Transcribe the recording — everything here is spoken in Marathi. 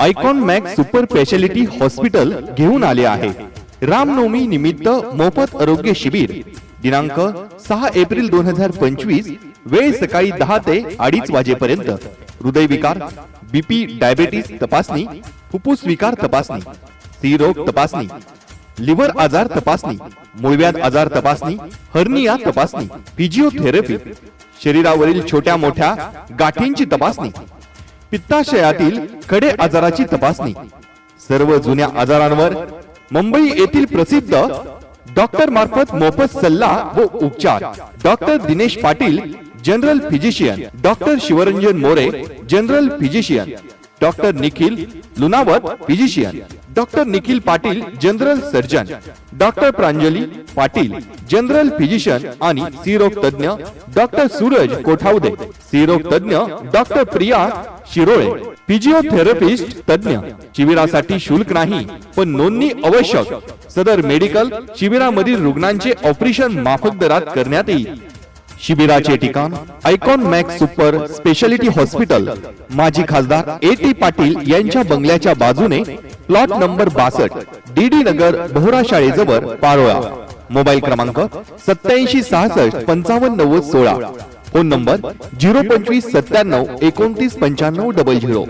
Icon Max super speciality hospital घेऊन आले आहे. रामनवमी निमित्त मोफत आरोग्य शिबिर. दिनांक सहा एप्रिल दोन हजार पंचवीस वेळ सकाळी दहा ते अडीच वाजेपर्यंत. हृदयविकार बीपी डायबेटीस तपासणी फुफ्फुस विकार तपासणी स्त्रीरोग तपासणी लिव्हर आजार तपासणी मूळव्याध आजार तपासणी हर्निया तपासणी फिजिओथेरपी शरीरावरील छोट्या मोठ्या गाठींची तपासणी पित्ताशयातील खडे आजाराची तपासणी. सर्व जुन्या आजारांवर मुंबई येथील प्रसिद्ध डॉक्टर मार्फत मोफत सल्ला व उपचार. Doctor Dinesh Patil general physician. Doctor Shivranjan More general physician. Doctor Nikhil Lunawat physician. Doctor Nikhil Patil general surgeon. Doctor Pranjali Patil. General physician आणि स्त्रीरोग तज्ञ डॉक्टर सूरज कोठावदे स्त्रीरोग तज्ञ डॉक्टर प्रिया शिरोळे फिजिओथेरपिस्ट तज्ञ शिबिरासाठी शुल्क नाही पण नोंदणी आवश्यक. सदर मेडिकल शिबिरामधील रुग्णांचे ऑपरेशन माफक दरात करण्यात येईल. शिबिराचे ठिकाण Icon Max super speciality hospital माजी खासदार ए टी पाटील यांच्या बंगल्याच्या बाजूने प्लॉट नंबर बासष्ट डी डी नगर बोहरा शाळेजवळ पारोळा. मोबाईल क्रमांक सत्याऐंशी सहासष्ट पंचावन्न नव्वद सोळा. फोन नंबर झिरो पंचवीस सत्त्याण्णव एकोणतीस पंच्याण्णव डबल झिरो.